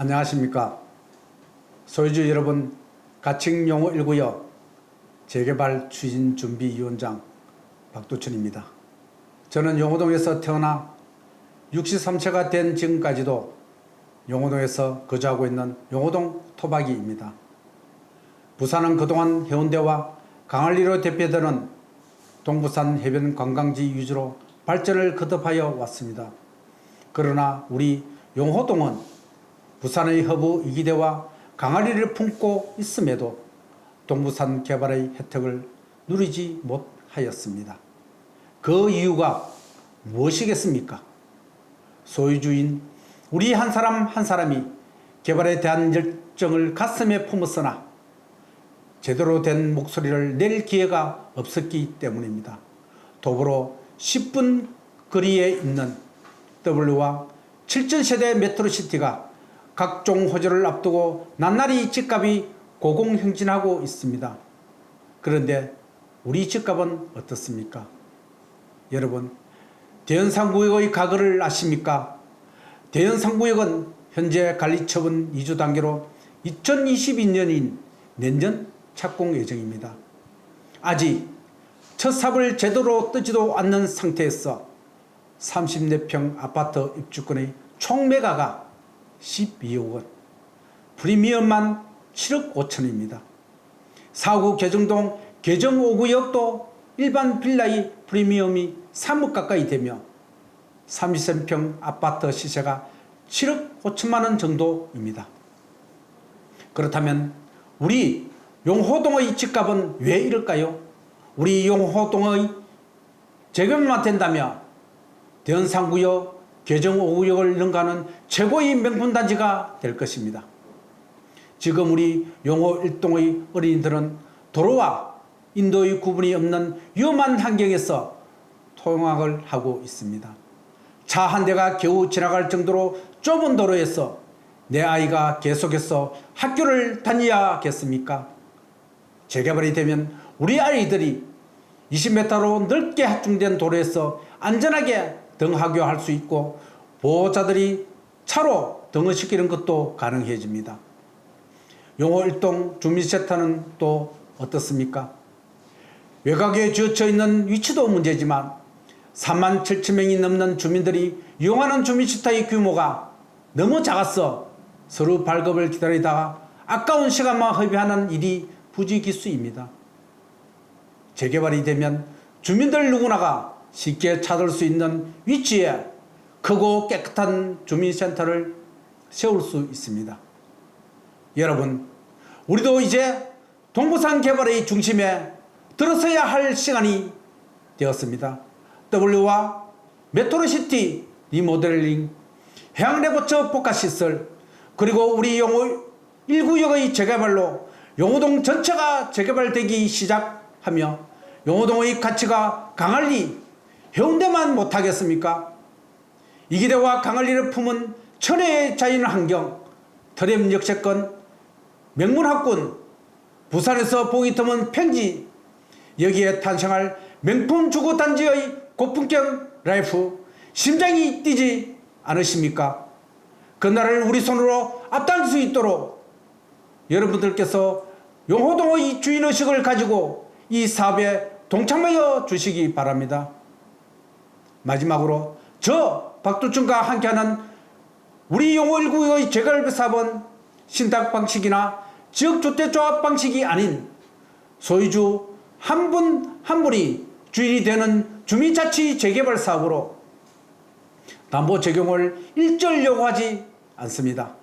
안녕하십니까. 소유주 여러분, 가칭용호 1구역 재개발 추진 준비 위원장 박두천입니다. 저는 용호동에서 태어나 63세가 된 지금까지도 용호동에서 거주하고 있는 용호동 토박이입니다. 부산은 그동안 해운대와 강할리로 대표되는 동부산 해변 관광지 위주로 발전을 거듭하여 왔습니다. 그러나 우리 용호동은 부산의 허브 이기대와 강아리를 품고 있음에도 동부산 개발의 혜택을 누리지 못하였습니다. 그 이유가 무엇이겠습니까? 소유주인 우리 한 사람 한 사람이 개발에 대한 열정을 가슴에 품었으나 제대로 된 목소리를 낼 기회가 없었기 때문입니다. 더불어 10분 거리에 있는 W와 7전 세대 메트로시티가 각종 호재를 앞두고 낱날이 집값이 고공행진하고 있습니다. 그런데 우리 집값은 어떻습니까? 여러분, 대연상구역의 가거를 아십니까? 대연상구역은 현재 관리처분 이주 단계로 2022년인 내년 착공 예정입니다. 아직 첫 삽을 제대로 뜨지도 않는 상태에서 34평 아파트 입주권의 총 매가가 12억 원, 프리미엄만 7억 5천입니다. 사구 개정동 개정 5구역도 일반 빌라의 프리미엄이 3억 가까이 되며 33평 아파트 시세가 7억 5천만 원 정도입니다. 그렇다면 우리 용호동의 집값은 왜 이럴까요? 우리 용호동의 재개발만 된다면 대연상구역, 개정 5구역을 능가하는 최고의 명품 단지가 될 것입니다. 지금 우리 용호 일동의 어린이들은 도로와 인도의 구분이 없는 위험한 환경에서 통학을 하고 있습니다. 차 한 대가 겨우 지나갈 정도로 좁은 도로에서 내 아이가 계속해서 학교를 다녀야겠습니까? 재개발이 되면 우리 아이들이 20m로 넓게 합중된 도로에서 안전하게 등하교할 수 있고 보호자들이 차로 등을 시키는 것도 가능해집니다. 용호 일동 주민센터는 또 어떻습니까? 외곽에 지어져 있는 위치도 문제지만 3만 7천 명이 넘는 주민들이 이용하는 주민센터의 규모가 너무 작아서 서로 발급을 기다리다가 아까운 시간만 허비하는 일이 부지기수입니다. 재개발이 되면 주민들 누구나가 쉽게 찾을 수 있는 위치에 크고 깨끗한 주민센터를 세울 수 있습니다. 여러분, 우리도 이제 동부산 개발의 중심에 들어서야 할 시간이 되었습니다. W와 메트로시티 리모델링, 해양레고처 복합시설, 그리고 우리 용호 1구역의 재개발로 용호동 전체가 재개발되기 시작하며 용호동의 가치가 강할리, 해운대만 못하겠습니까? 이기대와 강할리를 품은 천혜의 자연환경, 터렘 역세권, 명문학군, 부산에서 보기 드문 평지, 여기에 탄생할 명품 주거 단지의 고품격 라이프, 심장이 뛰지 않으십니까? 그날을 우리 손으로 앞당길 수 있도록 여러분들께서 용호동의 주인의식을 가지고 이 사업에 동참하여 주시기 바랍니다. 마지막으로 저 박두춘과 함께하는 우리 용호 1구의 재개발 사업은 신탁 방식이나 지역주택조합 방식이 아닌 소유주 한분한 분이 주인이 되는 주민자치 재개발 사업으로 담보 적용을 일절 요구하지 않습니다.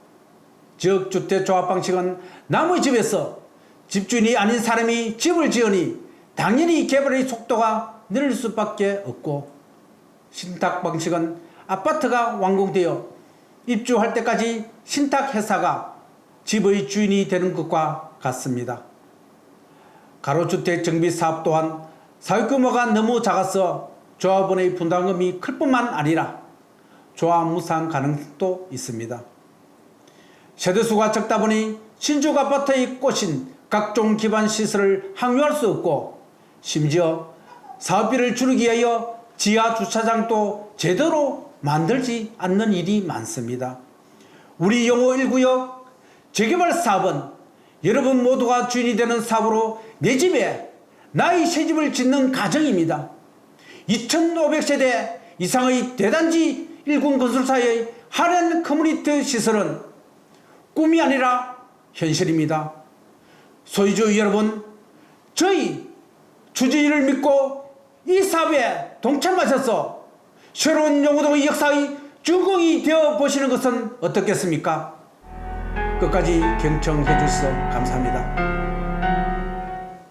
지역주택조합 방식은 남의 집에서 집주인이 아닌 사람이 집을 지으니 당연히 개발의 속도가 느릴 수밖에 없고 신탁 방식은 아파트가 완공되어 입주할 때까지 신탁 회사가 집의 주인이 되는 것과 같습니다. 가로주택 정비 사업 또한 사업 규모가 너무 작아서 조합원의 분담금이 클 뿐만 아니라 조합 무상 가능성도 있습니다. 세대수가 적다 보니 신축 아파트의 꽃인 각종 기반 시설을 항유할 수 없고 심지어 사업비를 줄이기 위하여 지하 주차장도 제대로 만들지 않는 일이 많습니다. 우리 용호 1구역 재개발 사업은 여러분 모두가 주인이 되는 사업으로 내 집에 나의 새 집을 짓는 가정입니다. 2,500세대 이상의 대단지 1군 건설사의 하랜 커뮤니티 시설은 꿈이 아니라 현실입니다. 소유주 여러분, 저희 주진이를 믿고 이 사업에 동참하셔서 새로운 용호동의 역사의 주공이 되어 보시는 것은 어떻겠습니까? 끝까지 경청해 주셔서 감사합니다.